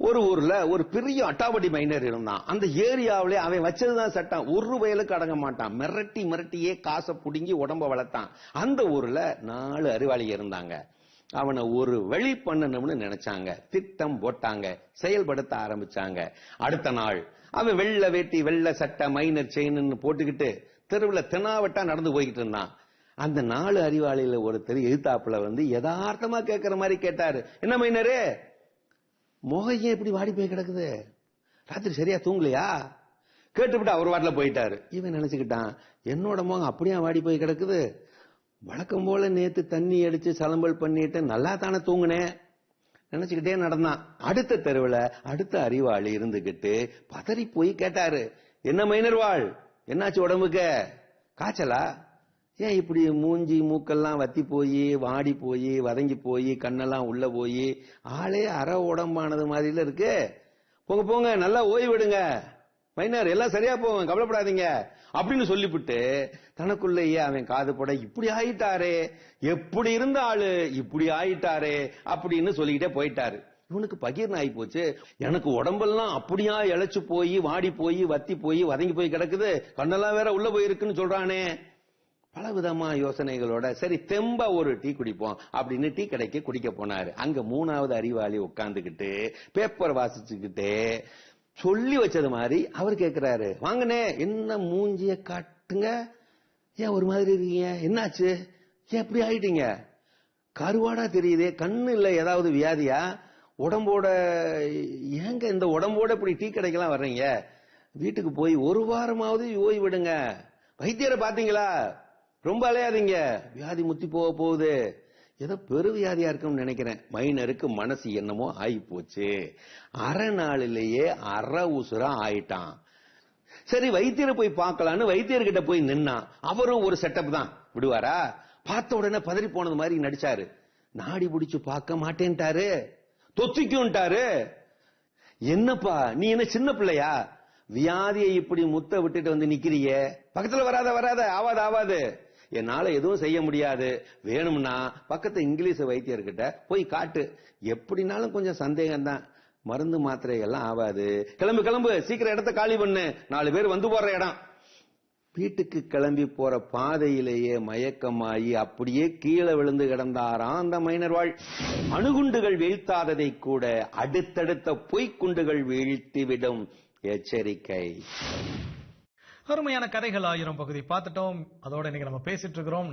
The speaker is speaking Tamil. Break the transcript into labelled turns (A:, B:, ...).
A: ஒரு ஊர்ல ஒரு பெரிய அட்டாவடி மைனர் இருந்தான். அந்த ஏரியாவிலே அவன் வச்சதுதான் சட்டம். ஒரு வயலுக்கு அடங்க மாட்டான். மிரட்டி மிரட்டியே காசை புடுங்கி உடம்ப வளர்த்தான். அந்த ஊர்ல நாலு அறிவாளி இருந்தாங்க. அவனை ஒரு வழி பண்ணணும்னு நினைச்சாங்க. திட்டம் போட்டாங்க. செயல்படுத்த ஆரம்பிச்சாங்க. அடுத்த நாள் அவன் வெள்ள வேட்டி வெள்ள சட்டை மைனர் செயின்னு போட்டுக்கிட்டு தெருவில் தெனாவட்டா நடந்து போய்கிட்டு இருந்தான். அந்த நாலு அறிவாளியில ஒருத்தர் எதிர்த்தாப்புல வந்து யதார்த்தமா கேட்கிற மாதிரி கேட்டாரு. என்ன மைனரு முகம் ஏன் இப்படி வாடி போய் கிடக்குது? ராத்திரி சரியா தூங்கலையா? கேட்டுவிட்டு அவர் வாட்டில் போயிட்டாரு. இவன் நினைச்சுக்கிட்டான் என்னோட முகம் அப்படியே வாடி போய் கிடக்குது? வழக்கம் போல நேத்து தண்ணி அடிச்சு சலம்பல் பண்ணிட்டு நல்லா தானே தூங்கினேன். நினைச்சுக்கிட்டே நடந்தான். அடுத்த தெருவில் அடுத்த அறிவாளி இருந்துகிட்டு பதறி போய் கேட்டாரு என்ன மைனர்வாள் என்னாச்சு உடம்புக்கு? காய்ச்சலா? ஏன் இப்படி மூஞ்சி மூக்கெல்லாம் வத்தி போய் வாடி போய் வதங்கி போய் கண்ணெல்லாம் உள்ள போய் ஆளே அற உடம்பானது மாதிரில இருக்கு. போங்க போங்க நல்லா ஓய்விடுங்க மைனர் எல்லாம் சரியா போகும் கவலைப்படாதீங்க. அப்படின்னு சொல்லிவிட்டு தனக்குள்ளேயே அவன் காது போட இப்படி ஆயிட்டாரே எப்படி இருந்த ஆளு இப்படி ஆயிட்டாரே அப்படின்னு சொல்லிக்கிட்டே போயிட்டாரு. இவனுக்கு பகீர்னு ஆகி போச்சு எனக்கு உடம்பெல்லாம் அப்படியா இழைச்சு போய் வாடி போய் வத்தி போய் வதங்கி போய் கிடக்குது. கண்ணெல்லாம் வேற உள்ள போயிருக்குன்னு சொல்றானே. பல விதமா யோசனைகளோட சரி தெம்பா ஒரு டீ குடிப்போம் அப்படின்னு டீ கடைக்கு குடிக்க போனாரு. அங்க மூணாவது அறிவாளி உட்காந்துக்கிட்டு பேப்பர் வாசிச்சுக்கிட்டு சொல்லி வச்சது மாதிரி அவர் கேட்கிறாரு வாங்கனே என்ன மூஞ்சிய காட்டுங்க? ஏன் ஒரு மாதிரி இருக்கீங்க? என்னாச்சு? ஏன் இப்படி ஆயிட்டீங்க? கருவாடா தெரியுதே கண்ணு இல்ல ஏதாவது வியாதியா? உடம்போட ஏங்க இந்த உடம்போட இப்படி டீ கடைக்கெல்லாம் வர்றீங்க? வீட்டுக்கு போய் ஒரு வாரமாவது ஓய்வு விடுங்க. வைத்தியரை பாத்தீங்களா ரொம்ப அலையாதீங்க. வியாதி முத்தி போக போகுது. ஏதோ பெரு வியாதியா இருக்கும்னு நினைக்கிறேன். மைனருக்கு மனசு என்னமோ ஆகி போச்சு அரை நாளிலேயே அரை உசுரா ஆயிட்டான். சரி வைத்தியரை போய் பார்க்கலான்னு வைத்தியர்கிட்ட போய் நின்னான். அவரும் ஒரு செட்டப் தான். விடுவாரா? பார்த்த உடனே பதறி போனது மாதிரி நடிச்சாரு. நாடி பிடிச்சு பார்க்க மாட்டேன்ட்டாரு. தொத்திக்கும்ட்டாரு. என்னப்பா நீ என்ன சின்ன பிள்ளையா? வியாதியை இப்படி முத்த விட்டுட்டு வந்து நிக்கிறிய. பக்கத்துல வராத வராத. ஆவாது ஆவாது. என்னால எதுவும் செய்ய முடியாது. வேணும்னா பக்கத்து இங்கிலீஷ் வைத்தியர்கிட்ட போய் காட்டு. எப்படினாலும் கொஞ்சம் சந்தேகம் தான் மருந்து மாத்திரை எல்லாம் ஆவாது கிளம்பு கிளம்பு. சீக்கிரம் இடத்த காலி பண்ணு. நாலு பேர் வந்து போற இடம். வீட்டுக்கு கிளம்பி போற பாதையிலேயே மயக்கமாயி அப்படியே கீழே விழுந்து கிடந்தாராம் அந்த மைனர் வாழ். அணுகுண்டுகள் வீழ்த்தாததை கூட அடுத்தடுத்த பொய்க்குண்டுகள் வீழ்த்திவிடும். எச்சரிக்கை.
B: அருமையான கதைகள் ஆயிரம் பகுதி பார்த்துட்டோம். அதோட இன்னைக்கு நம்ம பேசிட்டு இருக்கிறோம்.